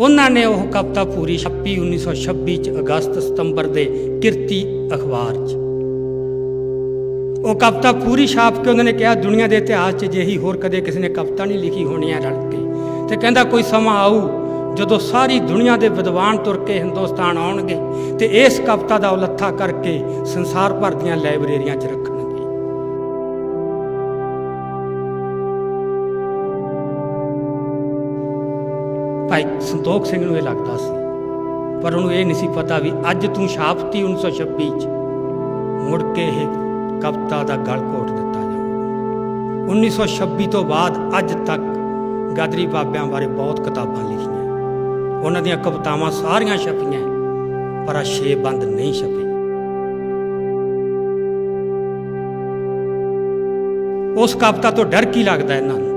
ਉਹਨਾਂ ਨੇ ਉਹ ਕਵਿਤਾ ਪੂਰੀ ਛਪੀ 1926 ਚ ਅਗਸਤ ਸਤੰਬਰ ਦੇ ਕਿਰਤੀ ਅਖਬਾਰ 'ਚ। ਉਹ ਕਵਿਤਾ ਪੂਰੀ ਛਾਪ ਕੇ ਉਹਨਾਂ ਨੇ ਕਿਹਾ, ਦੁਨੀਆ ਦੇ ਇਤਿਹਾਸ 'ਚ ਜਿਹੀ ਹੋਰ ਕਦੇ ਕਿਸੇ ਨੇ ਕਵਿਤਾ ਨਹੀਂ ਲਿਖੀ ਹੋਣੀ ਹੈ, ਰਲ ਕੇ। ਤੇ ਕਹਿੰਦਾ, ਕੋਈ ਸਮਾਂ ਆਊ ਜਦੋਂ ਸਾਰੀ ਦੁਨੀਆ ਦੇ ਵਿਦਵਾਨ ਤੁਰ ਕੇ ਹਿੰਦੁਸਤਾਨ ਆਉਣਗੇ ਤੇ ਇਸ ਕਵਿਤਾ ਦਾ ਉਲੱਥਾ ਕਰਕੇ ਸੰਸਾਰ ਭਰ ਦੀਆਂ ਲਾਇਬ੍ਰੇਰੀਆਂ 'ਚ ਰੱਖਣਗੇ। ਭਾਈ ਸੰਤੋਖ ਸਿੰਘ ਨੂੰ ਇਹ ਲੱਗਦਾ ਸੀ। ਪਰ ਉਹਨੂੰ ਇਹ ਨਹੀਂ ਸੀ ਪਤਾ ਵੀ ਅੱਜ ਤੂੰ ਛਾਪਤੀ 1926 ਚ। ਮੁੜ ਕੇ ਇਹ ਕਵਿਤਾ ਦਾ ਗਲ ਘੋਟ ਦਿੱਤਾ ਜਾਊਗਾ। 1926 ਤੋਂ ਬਾਅਦ ਅੱਜ ਤੱਕ ਗਾਦਰੀ ਬਾਬਿਆਂ ਬਾਰੇ ਬਹੁਤ ਕਿਤਾਬਾਂ ਲਿਖੀਆਂ। ਉਹਨਾਂ ਦੀਆਂ ਕਵਿਤਾਵਾਂ ਸਾਰੀਆਂ ਛਪੀਆਂ ਪਰ ਆ ਛੇ ਬੰਦ ਨਹੀਂ ਛਪੇ। ਉਸ ਕਵਿਤਾ ਤੋਂ ਡਰ ਕੀ ਲੱਗਦਾ ਇਹਨਾਂ ਨੂੰ?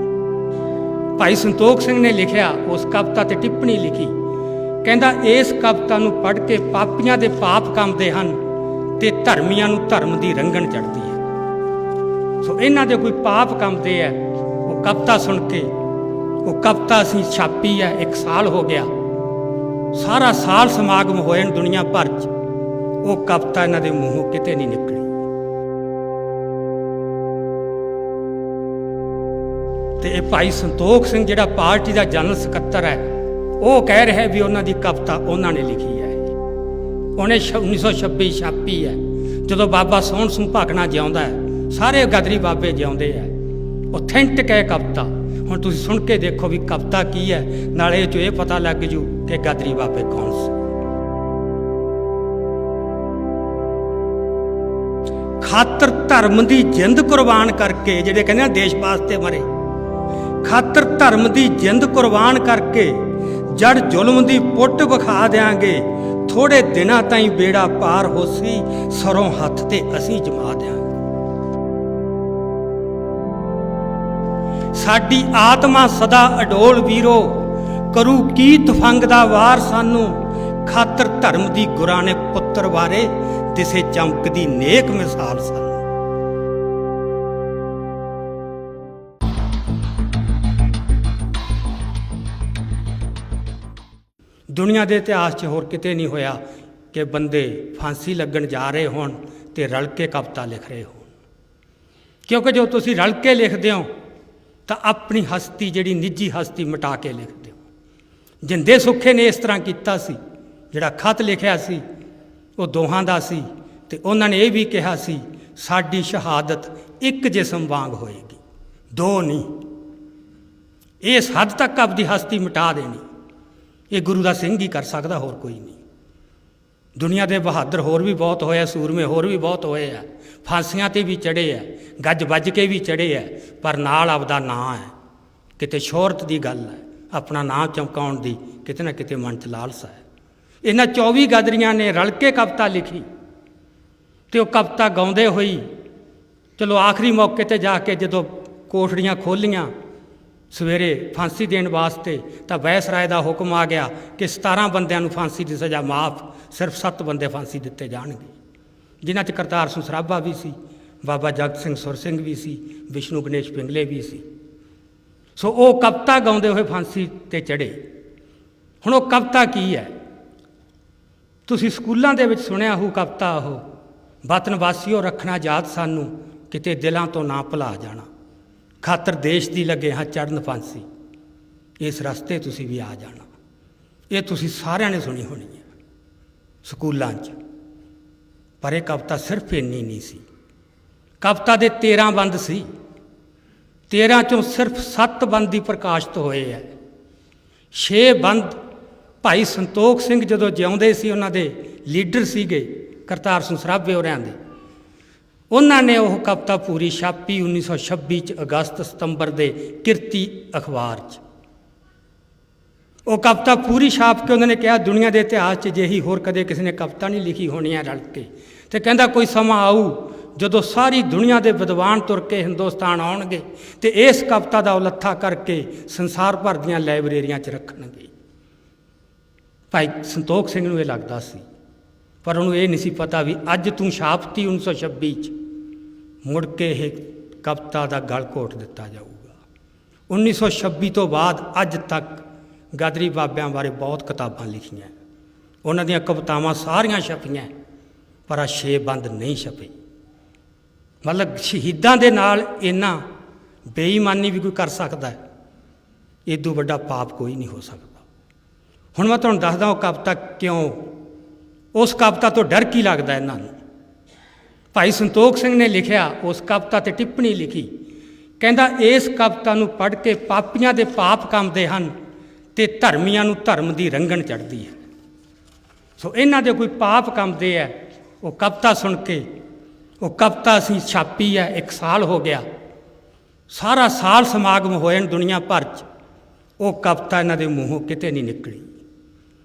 ਭਾਈ ਸੰਤੋਖ ਸਿੰਘ ਨੇ ਲਿਖਿਆ, ਉਸ ਕਵਿਤਾ ਤੇ ਟਿੱਪਣੀ ਲਿਖੀ। ਕਹਿੰਦਾ, ਇਸ ਕਵਿਤਾ ਨੂੰ ਪੜ੍ਹ ਕੇ ਪਾਪੀਆਂ ਦੇ ਪਾਪ ਕੰਮਦੇ ਹਨ ਤੇ ਧਰਮੀਆਂ ਨੂੰ ਧਰਮ ਦੀ ਰੰਗਣ ਚੜਦੀ ਹੈ। ਸੋ ਇਹਨਾਂ ਦੇ ਕੋਈ ਪਾਪ ਕੰਮਦੇ ਆ ਉਹ ਕਵਿਤਾ ਸੁਣ ਕੇ, ਉਹ ਕਵਿਤਾ ਅਸੀਂ ਛਾਪੀ ਹੈ, ਇੱਕ ਸਾਲ ਹੋ ਗਿਆ। ਸਾਰਾ ਸਾਲ ਸਮਾਗਮ ਹੋਏ ਨੇ ਦੁਨੀਆ ਭਰ 'ਚ, ਉਹ ਕਵਿਤਾ ਇਹਨਾਂ ਦੇ ਮੂੰਹੋਂ ਕਿਤੇ ਨਹੀਂ ਨਿਕਲੀ। ਤੇ ਇਹ ਭਾਈ ਸੰਤੋਖ ਸਿੰਘ ਜਿਹੜਾ ਪਾਰਟੀ ਦਾ ਜਨਰਲ ਸਕੱਤਰ ਹੈ, ਉਹ ਕਹਿ ਰਿਹਾ ਵੀ ਉਹਨਾਂ ਦੀ ਕਵਿਤਾ ਉਹਨਾਂ ਨੇ ਲਿਖੀ ਹੈ। ਉਹਨੇ ਛ- 1926 ਛਾਪੀ ਹੈ। ਜਦੋਂ ਬਾਬਾ ਸੋਹਣ ਸਿੰਘ ਭਾਗਣਾ ਜਿਉਂਦਾ ਹੈ, ਸਾਰੇ ਗਦਰੀ ਬਾਬੇ ਜਿਉਂਦੇ ਆ ਆਥੈਂਟਿਕ ਹੈ ਕਵਿਤਾ। ਹੁਣ ਤੁਸੀਂ ਸੁਣ ਕੇ ਦੇਖੋ ਵੀ ਕਵਿਤਾ ਕੀ ਹੈ, ਨਾਲੇ ਇਹ 'ਚੋਂ ਇਹ ਪਤਾ ਲੱਗ ਜੂ ਕਿ ਗਦਰੀ ਬਾਬੇ ਕੌਣ ਸੀ। ਖਾਤਰ ਧਰਮ ਦੀ ਜਿੰਦ ਕੁਰਬਾਨ ਕਰਕੇ ਜਿਹੜੇ ਕਹਿੰਦੇ ਆ ਦੇਸ਼ ਵਾਸਤੇ ਮਰੇ ਖਾਤਰ ਧਰਮ ਦੀ ਜਿੰਦ ਕੁਰਬਾਨ ਕਰਕੇ ਜੜ ਜ਼ੁਲਮ ਦੀ ਪੁੱਟ ਵਿਖਾ ਦਿਆਂਗੇ। ਥੋੜੇ ਦਿਨਾਂ ਤਾਈਂ ਬੇੜਾ ਪਾਰ ਹੋਸੀ, ਸਰੋਂ ਹੱਥ ਤੇ ਅਸੀਂ ਜਮਾ ਦਿਆਂਗੇ। ਸਾਡੀ ਆਤਮਾ ਸਦਾ ਅਡੋਲ ਵੀਰੋ, ਕਰੂ ਕੀ ਤਫੰਗ ਦਾ ਵਾਰ ਸਾਨੂੰ। ਖਾਤਰ ਧਰਮ ਦੀ ਗੁਰਾਂ ਨੇ ਪੁੱਤਰ ਬਾਰੇ ਦਿਸੇ ਚਮਕਦੀ ਨੇਕ ਮਿਸਾਲ ਸਾਨੂੰ। ਦੁਨੀਆ ਦੇ ਇਤਿਹਾਸ 'ਚ ਹੋਰ ਕਿਤੇ ਨਹੀਂ ਹੋਇਆ ਕਿ ਬੰਦੇ ਫਾਂਸੀ ਲੱਗਣ ਜਾ ਰਹੇ ਹੋਣ ਤੇ ਰਲ ਕੇ ਕਵਿਤਾ ਲਿਖ ਰਹੇ ਹੋਣ। ਕਿਉਂਕਿ ਜੋ ਤੁਸੀਂ ਰਲ ਕੇ ਲਿਖਦੇ ਹੋ, ਤਾਂ ਆਪਣੀ ਹਸਤੀ ਜਿਹੜੀ ਨਿੱਜੀ ਹਸਤੀ ਮਿਟਾ ਕੇ ਲਿਖਦੇ ਹੋ। ਜਿੰਦੇ ਸੁੱਖੇ ਨੇ ਇਸ ਤਰ੍ਹਾਂ ਕੀਤਾ ਸੀ, ਜਿਹੜਾ ਖਤ ਲਿਖਿਆ ਸੀ, ਉਹ ਦੋਹਾਂ ਦਾ ਸੀ ਤੇ ਉਹਨਾਂ ਨੇ ਇਹ ਵੀ ਕਿਹਾ ਸੀ, ਸਾਡੀ ਸ਼ਹਾਦਤ ਇੱਕ ਜਿਸਮ ਵਾਂਗ ਹੋਏਗੀ, ਦੋ ਨਹੀਂ। ਇਸ ਹੱਦ ਤੱਕ ਆਪਦੀ ਹਸਤੀ ਮਿਟਾ ਦੇਣੀ। ਇਹ ਗੁਰੂ ਦਾ ਸਿੰਘ ਹੀ ਕਰ ਸਕਦਾ, ਹੋਰ ਕੋਈ ਨਹੀਂ। ਦੁਨੀਆ ਦੇ ਬਹਾਦਰ ਹੋਰ ਵੀ ਬਹੁਤ ਹੋਏ ਆ, ਸੂਰਮੇ ਹੋਰ ਵੀ ਬਹੁਤ ਹੋਏ ਆ। ਫਾਂਸੀਆਂ ਤੇ ਵੀ ਚੜੇ ਆ, ਗੱਜ ਵੱਜ ਕੇ ਵੀ ਚੜੇ ਆ, ਪਰ ਨਾਲ ਆਪਦਾ ਨਾਂ ਹੈ। ਕਿਤੇ ਸ਼ੋਹਰਤ ਦੀ ਗੱਲ ਹੈ, ਆਪਣਾ ਨਾਂ ਚਮਕਾਉਣ ਦੀ ਕਿਤੇ ਨਾ ਕਿਤੇ ਮਨ ਚ ਲਾਲਸਾ ਹੈ। ਇਹਨਾਂ 24 ਗਾਦਰੀਆਂ ਨੇ ਰਲ ਕੇ ਕਵਿਤਾ ਲਿਖੀ ਤੇ ਉਹ ਕਵਿਤਾ ਗਾਉਂਦੇ ਹੋਈ, ਚਲੋ ਆਖਰੀ ਮੌਕੇ ਤੇ ਜਾ ਕੇ ਜਦੋਂ ਕੋਠੜੀਆਂ ਖੋਲੀਆਂ ਸਵੇਰੇ ਫਾਂਸੀ ਦੇਣ ਵਾਸਤੇ ਤਾਂ ਵੈਸ ਰਾਏ ਦਾ ਹੁਕਮ ਆ ਗਿਆ ਕਿ 17 ਬੰਦਿਆਂ ਨੂੰ ਫਾਂਸੀ ਦੀ ਸਜ਼ਾ ਮਾਫ, ਸਿਰਫ 7 ਬੰਦੇ ਫਾਂਸੀ ਦਿੱਤੇ ਜਾਣਗੇ। ਜਿਨ੍ਹਾਂ 'ਚ ਕਰਤਾਰ ਸਿੰਘ ਸਰਾਭਾ ਵੀ ਸੀ, ਬਾਬਾ ਜਗਤ ਸਿੰਘ ਸੁਰ ਸਿੰਘ ਵੀ ਸੀ, ਵਿਸ਼ਨੂੰ ਗਣੇਸ਼ ਪਿੰਗਲੇ ਵੀ ਸੀ। ਸੋ ਉਹ ਕਵਿਤਾ ਗਾਉਂਦੇ ਹੋਏ ਫਾਂਸੀ ਤੇ ਚੜੇ ਹੁਣ ਉਹ ਕਵਿਤਾ ਕੀ ਹੈ? ਤੁਸੀਂ ਸਕੂਲਾਂ ਦੇ ਵਿੱਚ ਸੁਣਿਆ ਹੋ ਕਵਿਤਾ ਉਹ, ਵਤਨ ਵਾਸੀਓ ਰੱਖਣਾ ਯਾਦ ਸਾਨੂੰ, ਕਿਤੇ ਦਿਲਾਂ ਤੋਂ ਨਾ ਭੁਲਾ ਜਾਣਾ। ਖਾਤਰ ਦੇਸ਼ ਦੀ ਲੱਗੇ ਹਾਂ ਚੜਨ ਫਾਂਸੀ। ਇਸ ਰਸਤੇ ਤੁਸੀਂ ਵੀ ਆ ਜਾਣਾ। ਇਹ ਤੁਸੀਂ ਸਾਰਿਆਂ ਨੇ ਸੁਣੀ ਹੋਣੀ ਹੈ। ਸਕੂਲਾਂ 'ਚ। ਪਰ ਇਹ ਕਵਿਤਾ ਸਿਰਫ ਇੰਨੀ ਨਹੀਂ ਸੀ। ਕਵਿਤਾ ਦੇ 13 ਬੰਦ ਸੀ। 13 ਚੋਂ ਸਿਰਫ 7 ਬੰਦ ਹੀ ਪ੍ਰਕਾਸ਼ਿਤ ਹੋਏ ਹੈ। 6 ਬੰਦ ਭਾਈ ਸੰਤੋਖ ਸਿੰਘ ਜਦੋਂ ਜਿਉਂਦੇ ਸੀ, ਉਹਨਾਂ ਦੇ ਲੀਡਰ ਸੀਗੇ ਕਰਤਾਰ ਸਿੰਘ ਸਰਾਭੇ ਹੋਰਿਆਂ ਦੇ। ਉਹਨਾਂ ਨੇ ਉਹ ਕਵਿਤਾ ਪੂਰੀ ਛਾਪੀ 1926 ਚ ਅਗਸਤ ਸਤੰਬਰ ਦੇ ਕਿਰਤੀ ਅਖਬਾਰ 'ਚ। ਉਹ ਕਵਿਤਾ ਪੂਰੀ ਛਾਪ ਕੇ ਉਹਨਾਂ ਨੇ ਕਿਹਾ, ਦੁਨੀਆ ਦੇ ਇਤਿਹਾਸ 'ਚ ਜਿਹੀ ਹੋਰ ਕਦੇ ਕਿਸੇ ਨੇ ਕਵਿਤਾ ਨਹੀਂ ਲਿਖੀ ਹੋਣੀ ਹੈ, ਰਲ ਕੇ। ਤੇ ਕਹਿੰਦਾ, ਕੋਈ ਸਮਾਂ ਆਊ ਜਦੋਂ ਸਾਰੀ ਦੁਨੀਆ ਦੇ ਵਿਦਵਾਨ ਤੁਰ ਕੇ ਹਿੰਦੁਸਤਾਨ ਆਉਣਗੇ ਤੇ ਇਸ ਕਵਿਤਾ ਦਾ ਉਲੱਥਾ ਕਰਕੇ ਸੰਸਾਰ ਭਰ ਦੀਆਂ ਲਾਇਬ੍ਰੇਰੀਆਂ 'ਚ ਰੱਖਣਗੇ। ਭਾਈ ਸੰਤੋਖ ਸਿੰਘ ਨੂੰ ਇਹ ਲੱਗਦਾ ਸੀ, ਪਰ ਉਹਨੂੰ ਇਹ ਨਹੀਂ ਸੀ ਪਤਾ ਵੀ ਅੱਜ ਤੂੰ ਛਾਪਤੀ 1926 ਚ। ਮੁੜ ਕੇ ਇਹ ਕਵਿਤਾ ਦਾ ਗਲ ਘੋਟ ਦਿੱਤਾ ਜਾਊਗਾ। 1926 ਤੋਂ ਬਾਅਦ ਅੱਜ ਤੱਕ ਗਾਦਰੀ ਬਾਬਿਆਂ ਬਾਰੇ ਬਹੁਤ ਕਿਤਾਬਾਂ ਲਿਖੀਆਂ। ਉਹਨਾਂ ਦੀਆਂ ਕਵਿਤਾਵਾਂ ਸਾਰੀਆਂ ਛਪੀਆਂ, ਪਰ ਆ ਛੇ ਬੰਦ ਨਹੀਂ ਛਪੇ। ਮਤਲਬ ਸ਼ਹੀਦਾਂ ਦੇ ਨਾਲ ਇੰਨਾ ਬੇਈਮਾਨੀ ਵੀ ਕੋਈ ਕਰ ਸਕਦਾ ਹੈ ਇਦੋਂ ਵੱਡਾ ਪਾਪ ਕੋਈ ਨਹੀਂ ਹੋ ਸਕਦਾ। ਹੁਣ ਮੈਂ ਤੁਹਾਨੂੰ ਦੱਸਦਾ ਉਹ ਕਵਿਤਾ ਕਿਉਂ, ਉਸ ਕਵਿਤਾ ਤੋਂ ਡਰ ਕੀ ਲੱਗਦਾ ਇਹਨਾਂ ਨੂੰ? ਭਾਈ ਸੰਤੋਖ ਸਿੰਘ ਨੇ ਲਿਖਿਆ, ਉਸ ਕਵਿਤਾ ਤੇ ਟਿੱਪਣੀ ਲਿਖੀ। ਕਹਿੰਦਾ, ਇਸ ਕਵਿਤਾ ਨੂੰ ਪੜ੍ਹ ਕੇ ਪਾਪੀਆਂ ਦੇ ਪਾਪ ਕੰਮਦੇ ਹਨ ਤੇ ਧਰਮੀਆਂ ਨੂੰ ਧਰਮ ਦੀ ਰੰਗਣ ਚੜ੍ਹਦੀ ਹੈ। ਸੋ ਇਹਨਾਂ ਦੇ ਕੋਈ ਪਾਪ ਕੰਮਦੇ ਆ ਉਹ ਕਵਿਤਾ ਸੁਣ ਕੇ, ਉਹ ਕਵਿਤਾ ਅਸੀਂ ਛਾਪੀ ਹੈ, ਇੱਕ ਸਾਲ ਹੋ ਗਿਆ। ਸਾਰਾ ਸਾਲ ਸਮਾਗਮ ਹੋਏ ਨੇ ਦੁਨੀਆ ਭਰ 'ਚ, ਉਹ ਕਵਿਤਾ ਇਹਨਾਂ ਦੇ ਮੂੰਹੋਂ ਕਿਤੇ ਨਹੀਂ ਨਿਕਲੀ।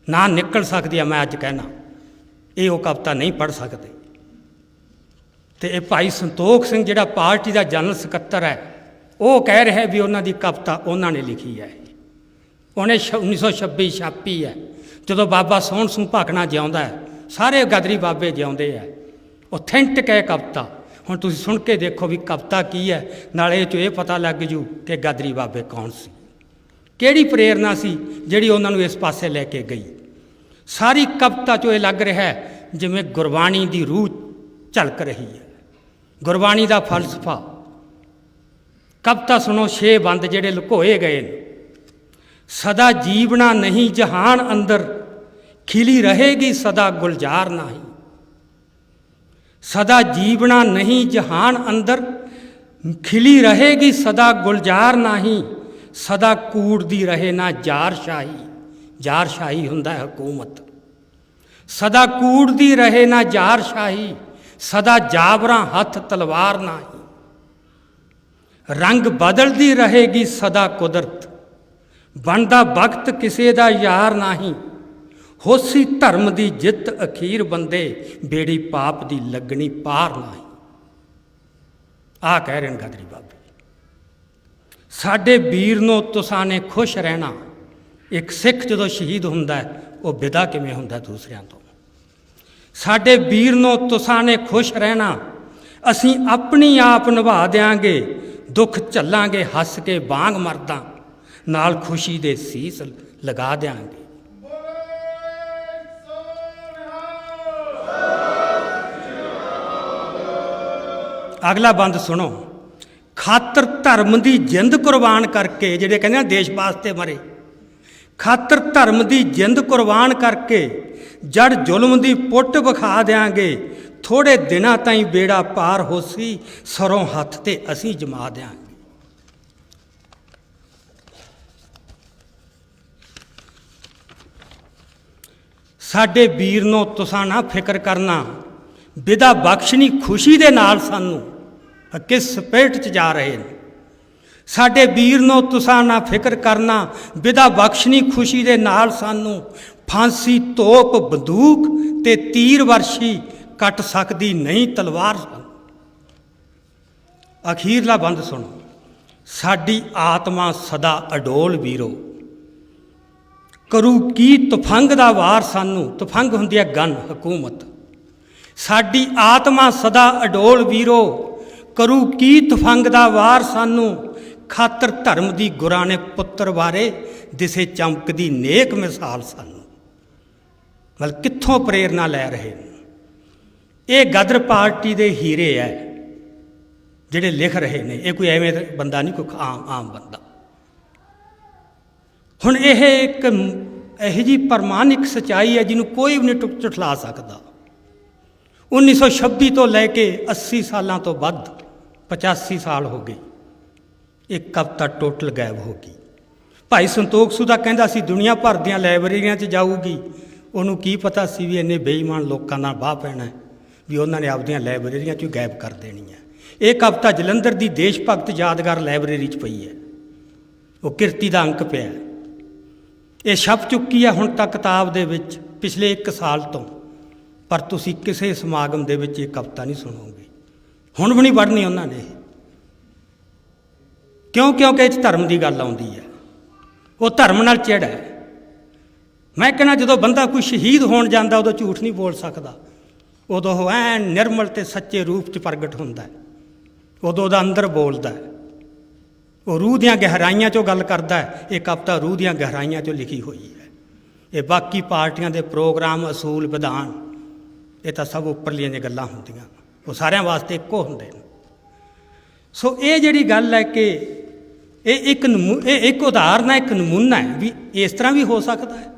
ਨਾ ਨਿਕਲ ਸਕਦੀ ਆ, ਮੈਂ ਅੱਜ ਕਹਿਣਾ। ਇਹ ਉਹ ਕਵਿਤਾ ਨਹੀਂ ਪੜ੍ਹ ਸਕਦੇ। ਤੇ ਇਹ ਭਾਈ ਸੰਤੋਖ ਸਿੰਘ ਜਿਹੜਾ ਪਾਰਟੀ ਦਾ ਜਨਰਲ ਸਕੱਤਰ ਹੈ, ਉਹ ਕਹਿ ਰਿਹਾ ਵੀ ਉਹਨਾਂ ਦੀ ਕਵਿਤਾ ਉਹਨਾਂ ਨੇ ਲਿਖੀ ਹੈ। ਉਹਨੇ ਛ- 1926 ਛਾਪੀ ਹੈ। ਜਦੋਂ ਬਾਬਾ ਸੋਹਣ ਸਿੰਘ ਭਾਕਣਾ ਜਿਉਂਦਾ ਹੈ, ਸਾਰੇ ਗਦਰੀ ਬਾਬੇ ਜਿਉਂਦੇ ਆ ਆਥੈਂਟਿਕ ਹੈ ਕਵਿਤਾ। ਹੁਣ ਤੁਸੀਂ ਸੁਣ ਕੇ ਦੇਖੋ ਵੀ ਕਵਿਤਾ ਕੀ ਹੈ, ਨਾਲੇ ਇਹ ਚੋਂ ਇਹ ਪਤਾ ਲੱਗ ਜੂ ਕਿ ਗਦਰੀ ਬਾਬੇ ਕੌਣ ਸੀ। ਕਿਹੜੀ ਪ੍ਰੇਰਣਾ ਸੀ ਜਿਹੜੀ ਉਹਨਾਂ ਨੂੰ ਇਸ ਪਾਸੇ ਲੈ ਕੇ ਗਈ। ਸਾਰੀ ਕਵਿਤਾ ਚੋਂ ਇਹ ਲੱਗ ਰਿਹਾ ਜਿਵੇਂ ਗੁਰਬਾਣੀ ਦੀ ਰੂਹ ਝਲਕ ਰਹੀ ਹੈ। ਗੁਰਬਾਣੀ ਦਾ ਫਲਸਫਾ। ਕਵਿਤਾ ਸੁਣੋ ਛੇ ਬੰਦ ਜਿਹੜੇ ਲੁਕੋਏ ਗਏ ਨੇ। ਸਦਾ ਜੀਵਣਾ ਨਹੀਂ ਜਹਾਨ ਅੰਦਰ, ਖਿਲੀ ਰਹੇਗੀ ਸਦਾ ਗੁਲਜ਼ਾਰ ਨਹੀਂ। ਸਦਾ ਜੀਵਣਾ ਨਹੀਂ ਜਹਾਨ ਅੰਦਰ, ਖਿਲੀ ਰਹੇਗੀ ਸਦਾ ਗੁਲਜ਼ਾਰ ਨਹੀਂ। ਸਦਾ ਕੂੜਦੀ ਰਹੇ ਨਾ ਜਾਰ ਸ਼ਾਹੀ। ਜਾਰ ਹੁੰਦਾ ਹੈ ਹਕੂਮਤ। ਸਦਾ ਕੂੜਦੀ ਰਹੇ ਨਾ ਜਾਰ ਸ਼ਾਹੀ। ਸਦਾ ਜਾਬਰਾਂ ਹੱਥ ਤਲਵਾਰ ਨਹੀਂ। ਰੰਗ ਬਦਲਦੀ ਰਹੇਗੀ ਸਦਾ ਕੁਦਰਤ। ਬਣਦਾ ਵਕਤ ਕਿਸੇ ਦਾ ਯਾਰ ਨਹੀਂ। ਹੋਸੀ ਧਰਮ ਦੀ ਜਿੱਤ ਅਖੀਰ ਬੰਦੇ, ਬੇੜੀ ਪਾਪ ਦੀ ਲੱਗਣੀ ਪਾਰ ਨਹੀਂ। ਆ ਕਹਿ ਰਹੇ ਨੇ ਗਦਰੀ ਬਾਬੇ। ਸਾਡੇ ਵੀਰ ਨੂੰ ਤੁਸਾਂ ਨੇ ਖੁਸ਼ ਰਹਿਣਾ। ਇੱਕ ਸਿੱਖ ਜਦੋਂ ਸ਼ਹੀਦ ਹੁੰਦਾ, ਉਹ ਵਿਦਾ ਕਿਵੇਂ ਹੁੰਦਾ ਦੂਸਰਿਆਂ ਤੋਂ? ਸਾਡੇ ਵੀਰ ਨੂੰ ਤੁਸਾਂ ਨੇ ਖੁਸ਼ ਰਹਿਣਾ। ਅਸੀਂ ਆਪਣੀ ਆਪ ਨਿਭਾ ਦਿਆਂਗੇ, ਦੁੱਖ ਝੱਲਾਂਗੇ, ਹੱਸ ਕੇ ਬਾਂਗ ਮਰਦਾ। ਨਾਲ ਖੁਸ਼ੀ ਦੇ ਸੀਸ ਲਗਾ ਦਿਆਂਗੇ। ਅਗਲਾ ਬੰਦ ਸੁਣੋ। ਖਾਤਰ ਧਰਮ ਦੀ ਜਿੰਦ ਕੁਰਬਾਨ ਕਰਕੇ ਜਿਹੜੇ ਕਹਿੰਦੇ ਆ ਦੇਸ਼ ਵਾਸਤੇ ਮਰੇ ਖਾਤਰ ਧਰਮ ਦੀ ਜਿੰਦ ਕੁਰਬਾਨ ਕਰਕੇ ਜੜ ਜ਼ੁਲਮ ਦੀ ਪੁੱਟ ਵਿਖਾ ਦਿਆਂਗੇ। ਥੋੜੇ ਦਿਨਾਂ ਤਾਈਂ ਬੇੜਾ ਪਾਰ ਹੋਸੀ, ਸਰੋਂ ਹੱਥ ਤੇ ਅਸੀਂ ਜਮਾ ਦਿਆਂਗੇ। ਸਾਡੇ ਵੀਰ ਨੂੰ ਤੁਸਾਂ ਨਾ ਫਿਕਰ ਕਰਨਾ ਵਿਦਾ ਬਖਸ਼ਣੀ ਖੁਸ਼ੀ ਦੇ ਨਾਲ ਸਾਨੂੰ ਕਿਸ ਸਪੇਟ ਚ ਜਾ ਰਹੇ ਨੇ। ਸਾਡੇ ਵੀਰ ਨੂੰ ਤੁਸਾਂ ਨਾ ਫਿਕਰ ਕਰਨਾ ਵਿਦਾ ਬਖਸ਼ਣੀ ਖੁਸ਼ੀ ਦੇ ਨਾਲ ਸਾਨੂੰ। ਫਾਂਸੀ, ਤੋਪ, ਬੰਦੂਕ ਤੇ ਤੀਰ ਵਰਸ਼ੀ ਕੱਟ ਸਕਦੀ ਨਹੀਂ ਤਲਵਾਰ ਸਾਨੂੰ। ਅਖੀਰਲਾ ਬੰਦ ਸੁਣੋ। ਸਾਡੀ ਆਤਮਾ ਸਦਾ ਅਡੋਲ ਵੀਰੋ। ਕਰੂ ਕੀ ਤਫੰਗ ਦਾ ਵਾਰ ਸਾਨੂੰ? ਤਫੰਗ ਹੁੰਦੀ ਹੈ ਗਨ, ਹਕੂਮਤ। ਸਾਡੀ ਆਤਮਾ ਸਦਾ ਅਡੋਲ ਵੀਰੋ। ਕਰੂ ਕੀ ਤਫੰਗ ਦਾ ਵਾਰ ਸਾਨੂੰ? ਖਾਤਰ ਧਰਮ ਦੀ ਗੁਰਾਂ ਨੇ ਪੁੱਤਰ ਬਾਰੇ ਦਿਸੇ ਚਮਕਦੀ ਨੇਕ ਮਿਸਾਲ ਸਾਨੂੰ। ਮਤਲਬ ਕਿੱਥੋਂ ਪ੍ਰੇਰਣਾ ਲੈ ਰਹੇ ਨੇ? ਇਹ ਗਦਰ ਪਾਰਟੀ ਦੇ ਹੀਰੇ ਐ, ਜਿਹੜੇ ਲਿਖ ਰਹੇ ਨੇ। ਇਹ ਕੋਈ ਐਵੇਂ ਬੰਦਾ ਨਹੀਂ, ਕੋਈ ਆਮ ਆਮ ਬੰਦਾ। ਹੁਣ ਇਹ ਇੱਕ ਇਹੋ ਜੀ ਪ੍ਰਮਾਣਿਕ ਸਚਾਈ ਹੈ ਜਿਹਨੂੰ ਕੋਈ ਵੀ ਨਹੀਂ ਟੁੱਟ ਝੁਠਲਾ ਸਕਦਾ। 1926 ਤੋਂ ਲੈ ਕੇ 80 ਸਾਲਾਂ ਤੋਂ ਵੱਧ 85 ਸਾਲ ਹੋ ਗਏ। ਇਹ ਕਵਿਤਾ ਟੋਟਲ ਗਾਇਬ ਹੋ ਗਈ। ਭਾਈ ਸੰਤੋਖ ਸੁਦਾ ਕਹਿੰਦਾ ਸੀ, ਦੁਨੀਆ ਭਰ ਦੀਆਂ ਲਾਇਬ੍ਰੇਰੀਆਂ 'ਚ ਜਾਊਗੀ। ਉਹਨੂੰ ਕੀ ਪਤਾ ਸੀ ਵੀ ਇੰਨੇ ਬੇਈਮਾਨ ਲੋਕਾਂ ਨਾਲ ਬਾਹ ਪੈਣਾ ਵੀ ਉਹਨਾਂ ਨੇ ਆਪਦੀਆਂ ਲਾਇਬ੍ਰੇਰੀਆਂ 'ਚੋਂ ਗਾਇਬ ਕਰ ਦੇਣੀ ਹੈ ਇਹ ਕਵਿਤਾ ਜਲੰਧਰ ਦੀ ਦੇਸ਼ ਭਗਤ ਯਾਦਗਾਰ ਲਾਇਬ੍ਰੇਰੀ 'ਚ ਪਈ ਹੈ। ਉਹ ਕਿਰਤੀ ਦਾ ਅੰਕ ਪਿਆ ਇਹ ਛਪ ਚੁੱਕੀ ਹੈ ਹੁਣ ਤੱਕ ਕਿਤਾਬ ਦੇ ਵਿੱਚ, ਪਿਛਲੇ 1 ਸਾਲ ਤੋਂ। ਪਰ ਤੁਸੀਂ ਕਿਸੇ ਸਮਾਗਮ ਦੇ ਵਿੱਚ ਇਹ ਕਵਿਤਾ ਨਹੀਂ ਸੁਣੋਗੇ। ਹੁਣ ਵੀ ਨਹੀਂ ਪੜ੍ਹਨੀ ਉਹਨਾਂ ਨੇ ਕਿਉਂ ਕਿਉਂਕਿ ਇਹ 'ਚ ਧਰਮ ਦੀ ਗੱਲ ਆਉਂਦੀ ਹੈ ਉਹ ਧਰਮ ਨਾਲ ਚਿੜ ਹੈ। ਮੈਂ ਕਹਿੰਦਾ ਜਦੋਂ ਬੰਦਾ ਕੋਈ ਸ਼ਹੀਦ ਹੋਣ ਜਾਂਦਾ, ਉਦੋਂ ਝੂਠ ਨਹੀਂ ਬੋਲ ਸਕਦਾ। ਉਦੋਂ ਉਹ ਐਨ ਨਿਰਮਲ ਤੇ ਸੱਚੇ ਰੂਪ 'ਚ ਪ੍ਰਗਟ ਹੁੰਦਾ ਹੈ। ਉਦੋਂ ਉਹਦਾ ਅੰਦਰ ਬੋਲਦਾ ਹੈ। ਉਹ ਰੂਹ ਦੀਆਂ ਗਹਿਰਾਈਆਂ 'ਚੋਂ ਗੱਲ ਕਰਦਾ ਹੈ। ਇਹ ਕਵਿਤਾ ਰੂਹ ਦੀਆਂ ਗਹਿਰਾਈਆਂ 'ਚੋਂ ਲਿਖੀ ਹੋਈ ਹੈ। ਇਹ ਬਾਕੀ ਪਾਰਟੀਆਂ ਦੇ ਪ੍ਰੋਗਰਾਮ, ਅਸੂਲ, ਵਿਧਾਨ, ਇਹ ਤਾਂ ਸਭ ਉੱਪਰਲੀਆਂ ਦੀਆਂ ਗੱਲਾਂ ਹੁੰਦੀਆਂ। ਉਹ ਸਾਰਿਆਂ ਵਾਸਤੇ ਇੱਕੋ ਹੁੰਦੇ ਨੇ। ਸੋ ਇਹ ਜਿਹੜੀ ਗੱਲ ਹੈ ਕਿ ਇਹ ਇੱਕ ਨਮੂ, ਇਹ ਇੱਕ ਉਦਾਹਰਨ ਹੈ, ਇੱਕ ਨਮੂਨਾ ਹੈ ਵੀ ਇਸ ਤਰ੍ਹਾਂ ਵੀ ਹੋ ਸਕਦਾ ਹੈ।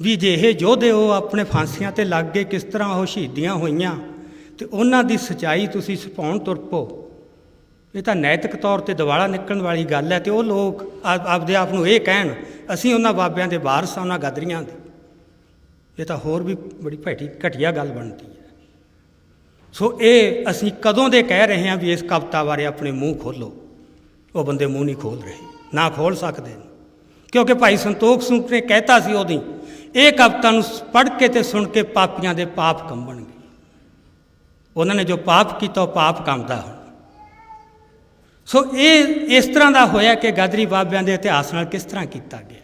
ਵੀ ਜੇ ਇਹ ਯੋਧੇ ਉਹ ਆਪਣੇ ਫਾਂਸੀਆਂ ਤੇ ਲੱਗ ਗਏ, ਕਿਸ ਤਰ੍ਹਾਂ ਉਹ ਸ਼ਹੀਦੀਆਂ ਹੋਈਆਂ, ਤੇ ਉਹਨਾਂ ਦੀ ਸਚਾਈ ਤੁਸੀਂ ਛਪਾਉਣ ਤੁਰ ਪਓ ਇਹ ਤਾਂ ਨੈਤਿਕ ਤੌਰ ਤੇ ਦਿਵਾਲਾ ਨਿਕਲਣ ਵਾਲੀ ਗੱਲ ਹੈ ਤੇ ਉਹ ਲੋਕ ਆਪਦੇ ਆਪ ਨੂੰ ਇਹ ਕਹਿਣ, ਅਸੀਂ ਉਹਨਾਂ ਬਾਬਿਆਂ ਦੇ ਵਾਰਸ ਹਾਂ ਉਹਨਾਂ ਗਾਦਰੀਆਂ ਦੇ। ਇਹ ਤਾਂ ਹੋਰ ਵੀ ਬੜੀ ਭੈਟੀ ਘਟੀਆ ਗੱਲ ਬਣਦੀ ਹੈ। ਸੋ ਇਹ ਅਸੀਂ ਕਦੋਂ ਦੇ ਕਹਿ ਰਹੇ ਹਾਂ ਵੀ ਇਸ ਕਵਿਤਾ ਬਾਰੇ ਆਪਣੇ ਮੂੰਹ ਖੋਲੋ? ਉਹ ਬੰਦੇ ਮੂੰਹ ਨਹੀਂ ਖੋਲ ਰਹੇ, ਨਾ ਖੋਲ ਸਕਦੇ। ਕਿਉਂਕਿ ਭਾਈ ਸੰਤੋਖ ਸਿੰਘ ਨੇ ਕਹਿਤਾ ਸੀ ਉਹਦੀ, ਇਹ ਕਵਿਤਾ ਨੂੰ ਪੜ੍ਹ ਕੇ ਤੇ ਸੁਣ ਕੇ ਪਾਪੀਆਂ ਦੇ ਪਾਪ ਕੰਬਣਗੇ। ਉਹਨਾਂ ਨੇ ਜੋ ਪਾਪ ਕੀਤਾ, ਉਹ ਪਾਪ ਕੰਬਦਾ ਹੁਣ। ਸੋ ਇਹ ਇਸ ਤਰ੍ਹਾਂ ਦਾ ਹੋਇਆ ਕਿ ਗਾਦਰੀ ਬਾਬਿਆਂ ਦੇ ਇਤਿਹਾਸ ਨਾਲ ਕਿਸ ਤਰ੍ਹਾਂ ਕੀਤਾ ਗਿਆ?